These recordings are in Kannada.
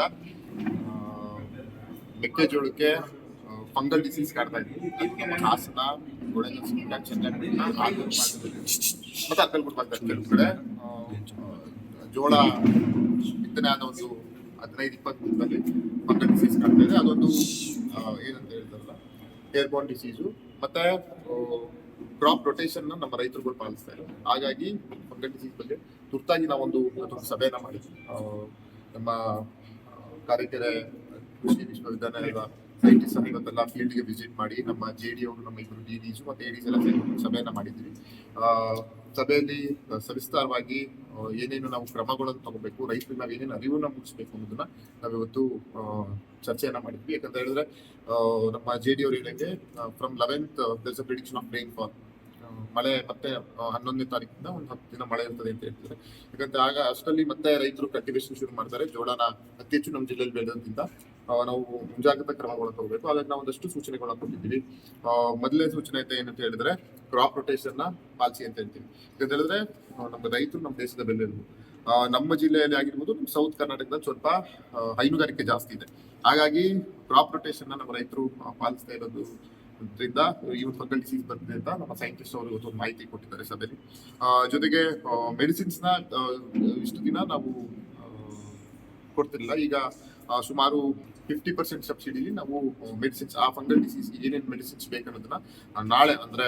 ಆ, ಮೆಕ್ಕೆಜೋಳಕ್ಕೆ ಫಂಗಲ್ ಡಿಸೀಸ್ ಕಾಡ್ತಾ ನಮ್ಮ ಹಾಸನ ಮತ್ತೆ ಭಾಗದಲ್ಲಿ ಕೆಲವು ಕಡೆ ಜೋಳ ಬಿತ್ತನೆ ಆದ ಒಂದು ಹದಿನೈದು ಇಪ್ಪತ್ತು ದಿನದಲ್ಲಿ ಫಂಗಲ್ ಡಿಸೀಸ್ ಕಾಡ್ತಾ ಇದೆ. ಅದೊಂದು ಏನಂತ ಹೇಳ್ತಾರಲ್ಲ ಏರ್ಬೋನ್ ಡಿಸೀಸು ಮತ್ತೆ ಕ್ರಾಪ್ ರೊಟೇಷನ್ ನಮ್ಮ ರೈತರುಗಳು ಪಾಲಿಸ್ತಾ ಇದ್ದಾರೆ. ಹಾಗಾಗಿ ಫಂಗಲ್ ಡಿಸೀಸ್ ಬಗ್ಗೆ ತುರ್ತಾಗಿ ನಾವೊಂದು ಸಭೆಯನ್ನ ಮಾಡಿದ್ವಿ ನಮ್ಮ ಆ, ಕಾರಿಕೆರೆ ಕೃಷಿ ವಿಶ್ವವಿದ್ಯಾಲಯದ ಸೈಂಟಿಸ್ಟ್ ಇವತ್ತೆಲ್ಲ ಫೀಲ್ಡ್ಗೆ ವಿಸಿಟ್ ಮಾಡಿ ನಮ್ಮ ಜೆ ಡಿ ಅವರು ನಮ್ಮ ಇಬ್ಬರು ಡಿ ಡಿಸು ಮತ್ತೆ ಎ ಡಿಸ್ ಎಲ್ಲ ಸಭೆಯನ್ನ ಮಾಡಿದ್ವಿ. ಸಭೆಯಲ್ಲಿ ಸವಿಸ್ತಾರವಾಗಿ ಏನೇನು ನಾವು ಕ್ರಮಗಳನ್ನು ತಗೋಬೇಕು ರೈತರಿಗೆ ನಾವು ಏನೇನು ಅರಿವನ್ನ ಮೂಡಿಸ್ಬೇಕು ಅನ್ನೋದನ್ನ ನಾವಿವತ್ತು ಚರ್ಚೆಯನ್ನ ಮಾಡಿದ್ವಿ. ಯಾಕಂತ ಹೇಳಿದ್ರೆ ನಮ್ಮ ಜೆ ಡಿ ಅವರು ಹೇಳಿದಂಗೆ from eleventh there's a prediction of rain ಮಳೆ ಮತ್ತೆ ಹನ್ನೊಂದನೇ ತಾರೀಕಿಂದ ಒಂದು ಹತ್ತು ದಿನ ಮಳೆ ಇರ್ತದೆ ಅಂತ ಹೇಳ್ತಾರೆ. ಯಾಕಂದ್ರೆ ಆಗ ಅಷ್ಟರಲ್ಲಿ ಮತ್ತೆ ರೈತರು ಕಲ್ಟಿವೇಶನ್ ಶುರು ಮಾಡ್ತಾರೆ. ಜೋಳನ ಅತಿ ಹೆಚ್ಚು ನಮ್ಮ ಜಿಲ್ಲೆಯಲ್ಲಿ ಬೆಳೆಯೋದ್ರಿಂದ ಆ, ನಾವು ಮುಂಜಾಗ್ರತಾ ಕ್ರಮಗಳನ್ನು ತಗೋಬೇಕು. ಹಾಗಾಗಿ ನಾವು ಒಂದಷ್ಟು ಸೂಚನೆಗಳನ್ನ ಕೊಟ್ಟಿದ್ದೀವಿ. ಮೊದಲನೇ ಸೂಚನೆ ಅಂತ ಏನಂತ ಹೇಳಿದ್ರೆ ಕ್ರಾಪ್ ರೊಟೇಷನ್ನ ಪಾಲಿಸಿ ಅಂತ ಹೇಳ್ತೀವಿ. ಯಾಕಂತ ಹೇಳಿದ್ರೆ ನಮ್ಮ ರೈತರು ನಮ್ಮ ದೇಶದ ಬೆನ್ನೆಲುಬು. ನಮ್ಮ ಜಿಲ್ಲೆಯಲ್ಲಿ ಆಗಿರ್ಬೋದು ನಮ್ಮ ಸೌತ್ ಕರ್ನಾಟಕದಲ್ಲಿ ಸ್ವಲ್ಪ ಹೈನುಗಾರಿಕೆ ಜಾಸ್ತಿ ಇದೆ. ಹಾಗಾಗಿ ಕ್ರಾಪ್ ರೊಟೇಷನ್ ನಮ್ಮ ರೈತರು ಪಾಲಿಸ್ತಾ ಇರೋದು ಇದರಿಂದ ಒಂದು ಫಂಗಲ್ ಡಿಸೀಸ್ ಬಂದಿದೆ ಅಂತ ನಮ್ಮ ಸೈಂಟಿಸ್ಟ್ ಅವರು ಇವತ್ತು ಮಾಹಿತಿ ಕೊಟ್ಟಿದ್ದಾರೆ ಸಭೆಯಲ್ಲಿ. ಜೊತೆಗೆ ಮೆಡಿಸಿನ್ಸ್ನ ಇಷ್ಟು ದಿನ ನಾವು ಕೊಡ್ತಿರಲಿಲ್ಲ. ಈಗ ಸುಮಾರು ಫಿಫ್ಟಿ ಪರ್ಸೆಂಟ್ ಸಬ್ಸಿಡಿಲಿ ನಾವು ಮೆಡಿಸಿನ್ಸ್ ಆ ಫಂಗಲ್ ಡಿಸೀಸ್ ಏನೇನು ಮೆಡಿಸಿನ್ಸ್ ಬೇಕನ್ನೋದನ್ನ ನಾಳೆ ಅಂದ್ರೆ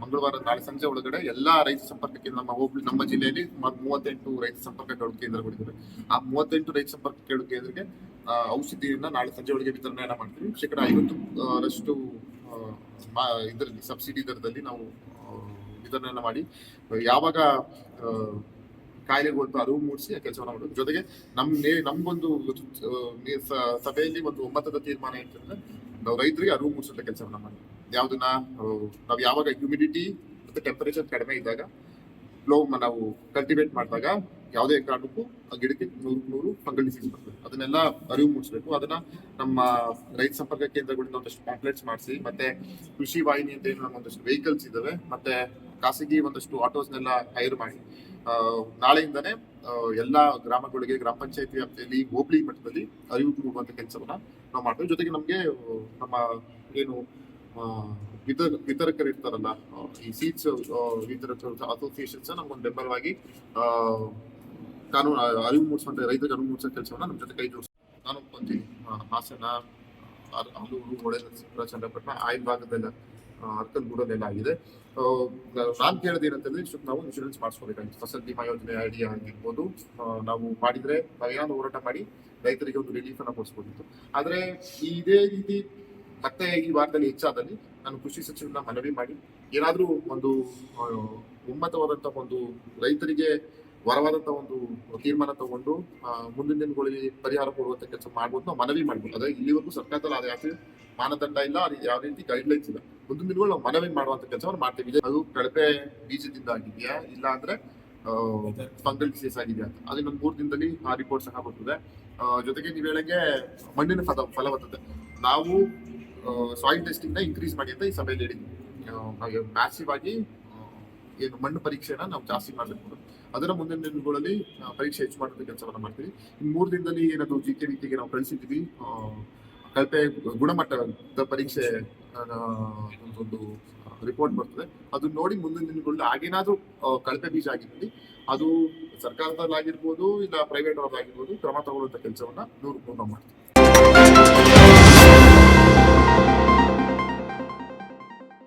ಮಂಗಳವಾರ ನಾಳೆ ಸಂಜೆ ಒಳಗಡೆ ಎಲ್ಲಾ ರೈತ ಸಂಪರ್ಕ ಕೇಂದ್ರ ನಮ್ಮ ಹೋಬಳಿ, ನಮ್ಮ ಜಿಲ್ಲೆಯಲ್ಲಿ ಮೂವತ್ತೆಂಟು ರೈತ ಸಂಪರ್ಕ ಕೇಂದ್ರಗಳಿದ್ದಾರೆ ಆ ಮೂವತ್ತೆಂಟು ರೈತ ಸಂಪರ್ಕ ಕೇಂದ್ರಕ್ಕೆ ಔಷಧಿಯನ್ನ ನಾಳೆ ಸಂಜೆ ಒಳಗೆ ವಿತರಣೆಯನ್ನ ಮಾಡ್ತೀವಿ. ಶೇಕಡ ಐವತ್ತು ರಷ್ಟು ಇದರಲ್ಲಿ ಸಬ್ಸಿಡಿ ದರದಲ್ಲಿ ನಾವು ಇದನ್ನೆಲ್ಲ ಮಾಡಿ, ಯಾವಾಗ ಕಾಯಿಲೆಗೊಳ್ತಾ ಅರಿವು ಮೂಡಿಸಿ ಆ ಕೆಲಸವನ್ನು ಮಾಡೋದು. ಜೊತೆಗೆ ನಮ್ಮ ನಮಗೊಂದು ಸಭೆಯಲ್ಲಿ ಒಂದು ಒಮ್ಮತದ ತೀರ್ಮಾನ ಏನಂತಂದ್ರೆ ನಾವು ರೈತರಿಗೆ ಅರಿವು ಮೂಡಿಸುವಂತ ಕೆಲಸವನ್ನ ಮಾಡಿ. ಯಾವುದನ್ನ ನಾವು ಯಾವಾಗ ಹ್ಯೂಮಿಡಿಟಿ ಮತ್ತು ಟೆಂಪರೇಚರ್ ಕಡಿಮೆ ಇದ್ದಾಗ ಫ್ಲೋ ನಾವು ಕಲ್ಟಿವೇಟ್ ಮಾಡಿದಾಗ ಯಾವುದೇ ಕಾರಣಕ್ಕೂ ಆ ಗಿಡಕ್ಕೆ ನೂರು ನೂರು ಫಂಗಲ್ ಡಿಸೀಸ್ ಬರ್ತದೆ. ಅದನ್ನೆಲ್ಲ ಅರಿವು ಮೂಡಿಸಬೇಕು. ಅದನ್ನ ನಮ್ಮ ರೈತ ಸಂಪರ್ಕ ಕೇಂದ್ರಗಳಿಂದ ಒಂದಷ್ಟು ಪಾಂಪ್ಲೆಟ್ಸ್ ಮಾಡಿಸಿ, ಮತ್ತೆ ಕೃಷಿ ವಾಹಿನಿ ಅಂತ ಏನು ಒಂದಷ್ಟು ವೆಹಿಕಲ್ಸ್ ಇದಾವೆ, ಮತ್ತೆ ಖಾಸಗಿ ಒಂದಷ್ಟು ಆಟೋಸ್ನೆಲ್ಲ ಹೈರ್ ಮಾಡಿ. ನಾಳೆಯಿಂದನೇ ಎಲ್ಲಾ ಗ್ರಾಮಗಳಿಗೆ, ಗ್ರಾಮ ಪಂಚಾಯತಿ ವ್ಯಾಪ್ತಿಯಲ್ಲಿ ಹೋಬಳಿ ಮಟ್ಟದಲ್ಲಿ ಅರಿವು ಮೂಡುವಂತ ಕೆಲಸವನ್ನ ನಾವು ಮಾಡ್ತೇವೆ. ಜೊತೆಗೆ ನಮ್ಗೆ ನಮ್ಮ ಏನು ವಿತರ ವಿತರಕರು ಇರ್ತಾರಲ್ಲ ಆ, ಈ ಸೀಟ್ಸ್ ವಿತರಕರು ಅಸೋಸಿಯೇಷನ್ಸ್ ನಮ್ಗೊಂದು ಬೆಂಬಲವಾಗಿ ಆ, ಕಾನೂನು ಆ, ಅರಿವು ಮೂಡಿಸುವಂತ ರೈತರಿಗೆ ಅರಿವು ಮೂಡಿಸೋ ಕೆಲಸವನ್ನ ನಮ್ಮ ಜೊತೆ ಕೈ ಜೋಡಿಸ್ ನಾನು ಒಪ್ಕೊಂತೀನಿ. ಆ, ಹಾಸನ ಅರ್- ಅಲ್ಲೂರು ಹೊಳೆ ನರಸೀಪುರ ಚನ್ನಪಟ್ಟಣ ಆಯ್ದ ಭಾಗದಲ್ಲ ಅರ್ಕಲ್ಗೂಡಲ್ಲೆಲ್ಲ ಆಗಿದೆ. ನಾನು ಕೇಳಿದ ಏನಂತಂದ್ರೆ ಇಷ್ಟು ನಾವು ಇನ್ಶೂರೆನ್ಸ್ ಮಾಡಿಸ್ಕೋಬೇಕಾಗಿತ್ತು. ಫಸಲ್ ಬಿಮಾ ಯೋಜನೆ ಐಡಿಯಾ ಆಗಿರ್ಬೋದು ನಾವು ಮಾಡಿದ್ರೆ ನಾವೇನಾದ್ರು ಹೋರಾಟ ಮಾಡಿ ರೈತರಿಗೆ ಒಂದು ರಿಲೀಫ್ ಅನ್ನ ಕೊಡಿಸ್ಬೋದಿತ್ತು ಆದ್ರೆ ಇದೇ ರೀತಿ ಮತ್ತೆ ಈ ವಾರದಲ್ಲಿ ಹೆಚ್ಚಾದಲ್ಲಿ ನಾನು ಕೃಷಿ ಸಚಿವರನ್ನ ಮನವಿ ಮಾಡಿ ಏನಾದರೂ ಒಂದು ಒಮ್ಮತವಾದಂತ ಒಂದು ರೈತರಿಗೆ ವರವಾದಂತ ಒಂದು ತೀರ್ಮಾನ ತಗೊಂಡು ಮುಂದಿನ ದಿನಗಳಲ್ಲಿ ಪರಿಹಾರ ಕೊಡುವಂತ ಕೆಲಸ ಮಾಡ್ಬೋದು ನಾವು ಮನವಿ ಮಾಡ್ಬೋದು. ಅದೇ ಇಲ್ಲಿವರೆಗೂ ಸರ್ಕಾರದಲ್ಲಿ ಅದು ಯಾಕೆ ಮಾನದಂಡ ಇಲ್ಲ ಅದು ಯಾವ ರೀತಿ ಗೈಡ್ಲೈನ್ಸ್ ಇಲ್ಲ. ಮುಂದಿನ ದಿನಗಳು ನಾವು ಮನವಿ ಮಾಡುವಂತ ಕೆಲಸವನ್ನು ಮಾಡ್ತೀವಿ. ಅದು ಕಳಪೆ ಬೀಜದಿಂದ ಆಗಿದೆಯಾ? ಇಲ್ಲ ಅಂದ್ರೆ ಫಂಗಲ್ ಡಿಸೀಸ್ ಆಗಿದೆಯಾ ಅಂತ. ಅದೇ ಮೂರು ದಿನದಲ್ಲಿ ಆ ರಿಪೋರ್ಟ್ ಸಹ ಬರ್ತದೆ. ಜೊತೆಗೆ ನೀವು ಹೇಳಂಗೆ ಮಣ್ಣಿನ ಫಲ ಫಲವತ್ತತೆ ನಾವು ಸಾಯಿಲ್ ಟೆಸ್ಟಿಂಗ್ನ ಇನ್ಕ್ರೀಸ್ ಮಾಡಿ ಅಂತ ಈ ಸಭೆಯಲ್ಲಿ ಹೇಳಿದ್ವಿ ಮ್ಯಾಸಿವ್ ಆಗಿ ಏನು ಮಣ್ಣು ಪರೀಕ್ಷೆನ ನಾವು ಜಾಸ್ತಿ ಮಾಡಬೇಕು. ಅದರ ಮುಂದಿನ ದಿನಗಳಲ್ಲಿ ಪರೀಕ್ಷೆ ಹೆಚ್ಚು ಮಾಡುವಂತ ಕೆಲಸವನ್ನ ಮಾಡ್ತೀವಿ. ಇನ್ನು ಮೂರು ದಿನದಲ್ಲಿ ಏನಾದ್ರು ಜಿ ಕೆ ವಿಕೆಗೆ ನಾವು ಕಳಿಸಿದ್ವಿ ಕಳಪೆ ಗುಣಮಟ್ಟದ ಪರೀಕ್ಷೆ ಒಂದು ರಿಪೋರ್ಟ್ ಬರ್ತದೆ. ಅದನ್ನ ನೋಡಿ ಮುಂದಿನ ದಿನಗಳಲ್ಲಿ ಆಗೇನಾದ್ರೂ ಕಳಪೆ ಬೀಜ ಆಗಿದ್ದಲ್ಲಿ ಅದು ಸರ್ಕಾರದಲ್ಲಾಗಿರ್ಬೋದು, ಇಲ್ಲ ಪ್ರೈವೇಟ್ ಆಗಿರ್ಬೋದು ಕ್ರಮ ತಗೊಳ್ಳುವಂತ ಕೆಲಸವನ್ನ ನೂರು ನಾವು ಮಾಡ್ತೀವಿ.